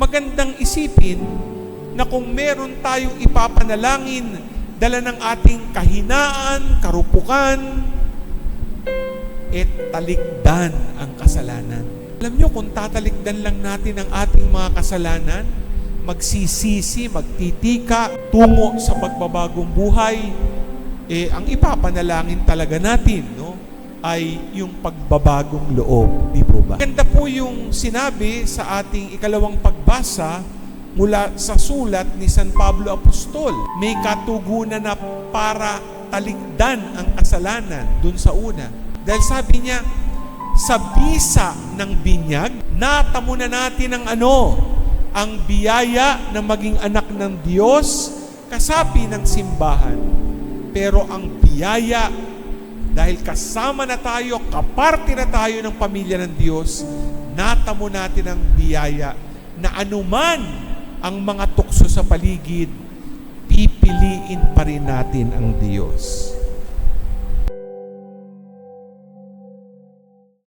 magandang isipin na kung meron tayong ipapanalangin, dala ng ating kahinaan, karupukan, et talikdan ang kasalanan. Alam nyo, kung tatalikdan lang natin ang ating mga kasalanan, magsisisi, magtitika, tungo sa pagbabagong buhay, eh, ang ipapanalangin talaga natin? Ay yung pagbabagong loob. Di po ba? Ganda po yung sinabi sa ating ikalawang pagbasa mula sa sulat ni San Pablo Apostol. May katugunan na para talikdan ang kasalanan dun sa una. Dahil sabi niya, sa bisa ng binyag, natamo na natin ang ano, ang biyaya na maging anak ng Diyos, kasapi ng simbahan. Pero ang biyaya dahil kasama na tayo, kaparte na tayo ng pamilya ng Diyos, natamo natin ang biyaya na anuman ang mga tukso sa paligid, pipiliin pa rin natin ang Diyos.